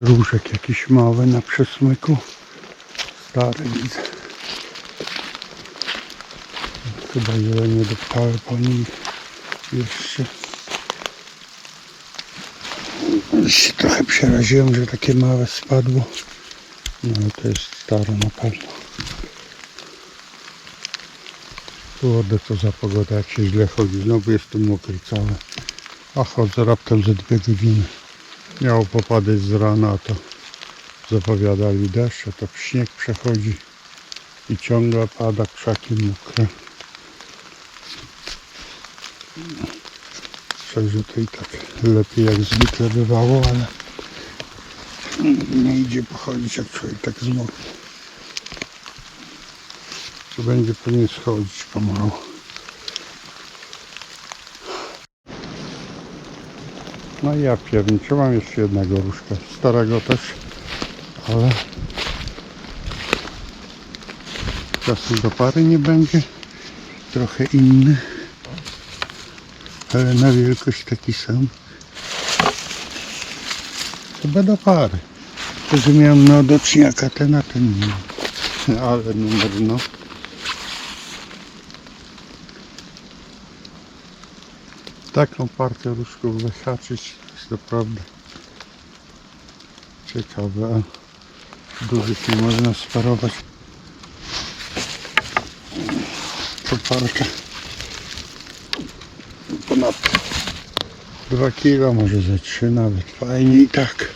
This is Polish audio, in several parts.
Różek jakiś mały na przesmyku. Stary widzę. Chyba jelenie doptały po nim jeszcze. Się trochę przeraziłem, że takie małe spadło. No ale to jest stare na pewno. Kurde, co za pogoda, jak się źle chodzi. Znowu jestem mokry cały. A chodzę raptem ze dwie godziny. Miało popadać z rana, to zapowiadali deszcz, a to śnieg przechodzi i ciągle pada, krzaki mokre. Także to i tak lepiej jak zwykle bywało, ale nie idzie pochodzić jak człowiek tak zmokł. Co będzie pewnie schodzić pomału. No i ja pierniczę, mam jeszcze jednego różka, starego też, ale czasem do pary nie będzie, trochę inny, ale na wielkość taki sam. Chyba do pary. To, miałem na odoczniaka ten, a ten nie. Ale numer no. Taką partię różków wyhaczyć jest naprawdę ciekawe. A dużych nie można sparować. Koparka ponad 2 kilo, może ze 3 nawet. Fajnie i tak.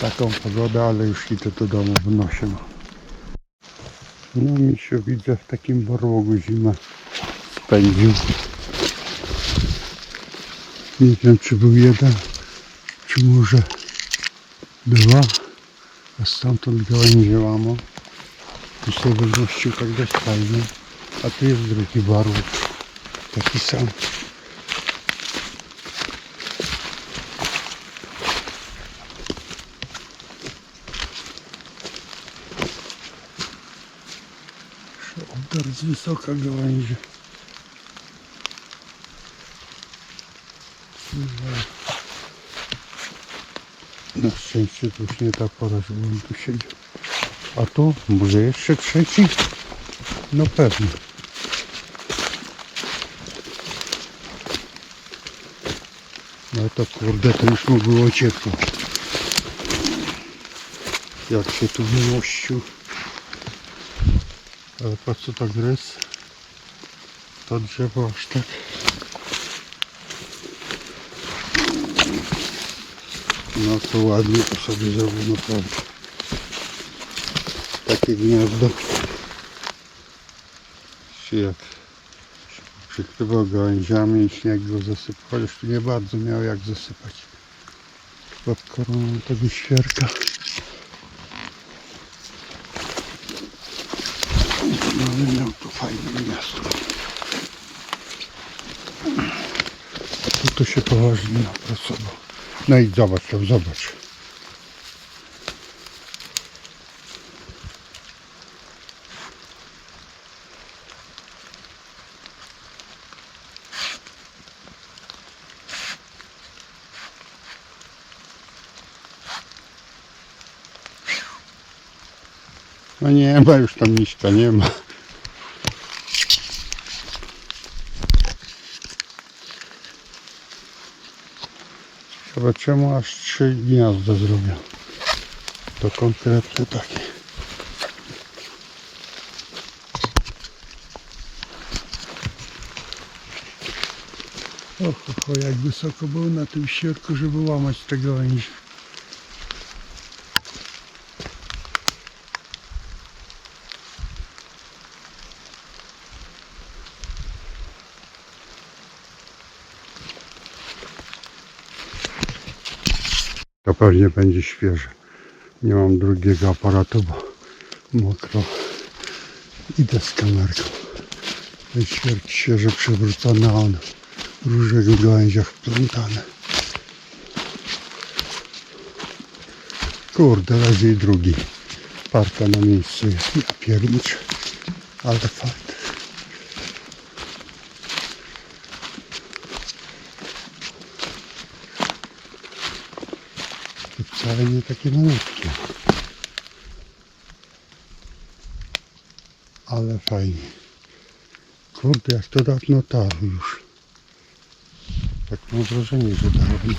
Taką pogodę, ale już idę do domu w nosie. No, mi się widzę w takim borłogu zimę spędził. Nie wiem czy był jeden, czy może dwa. A stamtąd gałęzie łamą. Tu sobie wygościł tak dość fajnie. A tu jest drugi barwóg. Taki sam. Obdar z wysoka gałęzi. Na szczęście to już nie ta pora, żebym tu siedział. A tu może jeszcze trzeci? No pewnie. No to kurde, to już mu było ciepło. Jak się tu wymościł. Ale po co tak gryz? To drzewo aż tak. No to ładnie to sobie zrobił naprawdę. Takie gniazdo. Się przykrywał gałęziami i śnieg go zasypał. Chociaż tu nie bardzo miał jak zasypać. Pod koroną tego świerka. No ale miał tu fajne miasto. Tu to się poważnie napracował. No i zobacz tam, zobacz. No nie ma już tam miśka, nie ma. Chyba czemu aż trzy gniazda zrobią? To konkretne takie. Och, jak wysoko był na tym środku, żeby łamać te gałęzie. To pewnie będzie świeże. Nie mam drugiego aparatu, bo mokro. Idę z kamerką. Ten świerk świeżo przewrócony, a on w gałęziach wplątany. Kurde, raz i drugi. Parka na miejscu jest. Ja. Ale fajnie. Wcale nie takie malutkie. Ale fajnie. Kurde, jak to dawno tarł już. Tak mam wrażenie, że dawno.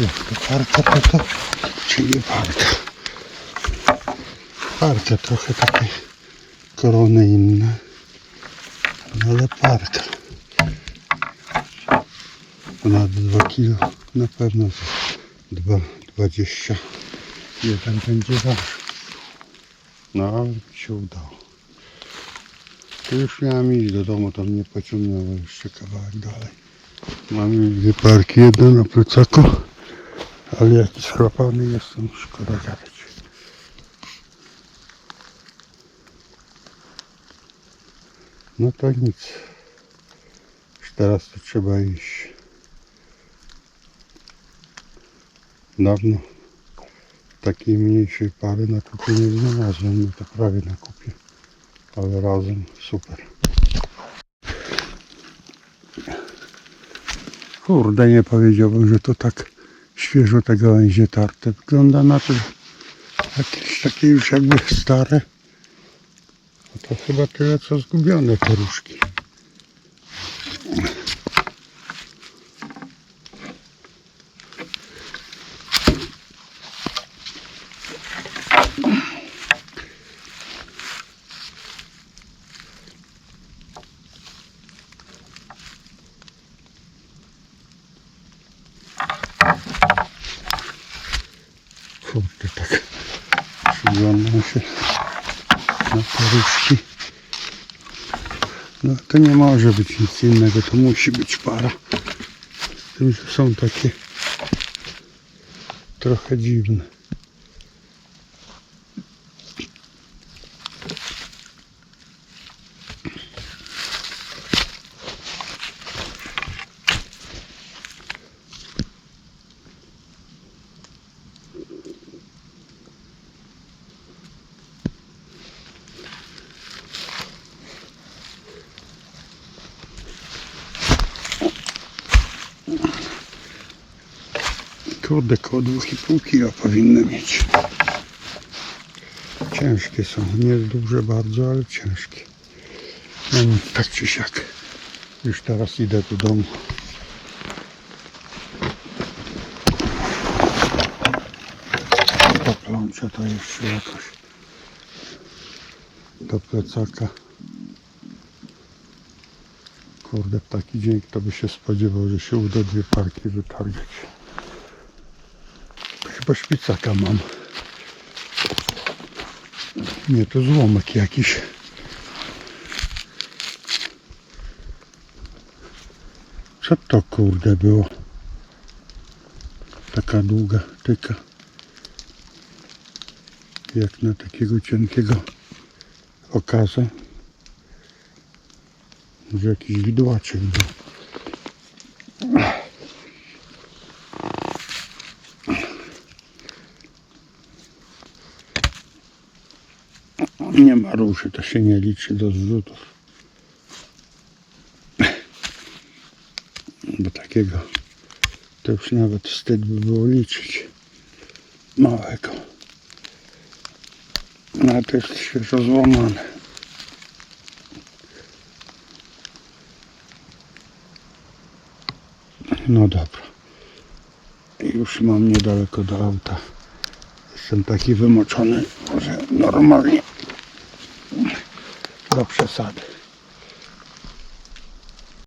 Jak to parka, to to, czy nie parka? Parka trochę takie korony inne, no ale parka. Ponad 2 kilo, na pewno z 2,20 jeden będzie ważył. No ale się udało. Już miałem iść do domu, tam nie pociągnąłem jeszcze kawałek dalej. Mamy dwie parki, jedna na plecaku, ale jakiś chrapany jestem, szkoda gadać. No to nic. Już teraz to trzeba iść. Dawno takiej mniejszej pary na kupie nie znalazłem, no to prawie na kupie. Ale razem super. Kurde, nie powiedziałbym, że to tak świeżo te gałęzie tarte. Wygląda na to jakieś takie już jakby stare. To chyba tyle co zgubione te różki. Kurde, tak przyglądam się różki. No to nie może być nic innego, to musi być para. Tym, że są takie trochę dziwne. Kurde, koło 2,5 kg powinny mieć. Ciężkie są, nie duże bardzo, ale ciężkie. No tak czy siak. Już teraz idę do domu. Poplączę to jeszcze jakoś do plecaka. Kurde, w taki dzień kto by się spodziewał, że się uda dwie parki wytargać. Chyba szpicaka mam. Nie, to złomek jakiś. Co to kurde było? Taka długa tyka. Jak na takiego cienkiego okaza. Może jakiś widłaczek był. Nie ma ruszy, to się nie liczy do zrzutów. Bo takiego to już nawet wstyd by było liczyć. Małego. No to jest świeżo złamane. No dobra. Już mam niedaleko do auta. Jestem taki wymoczony, że normalnie do przesady.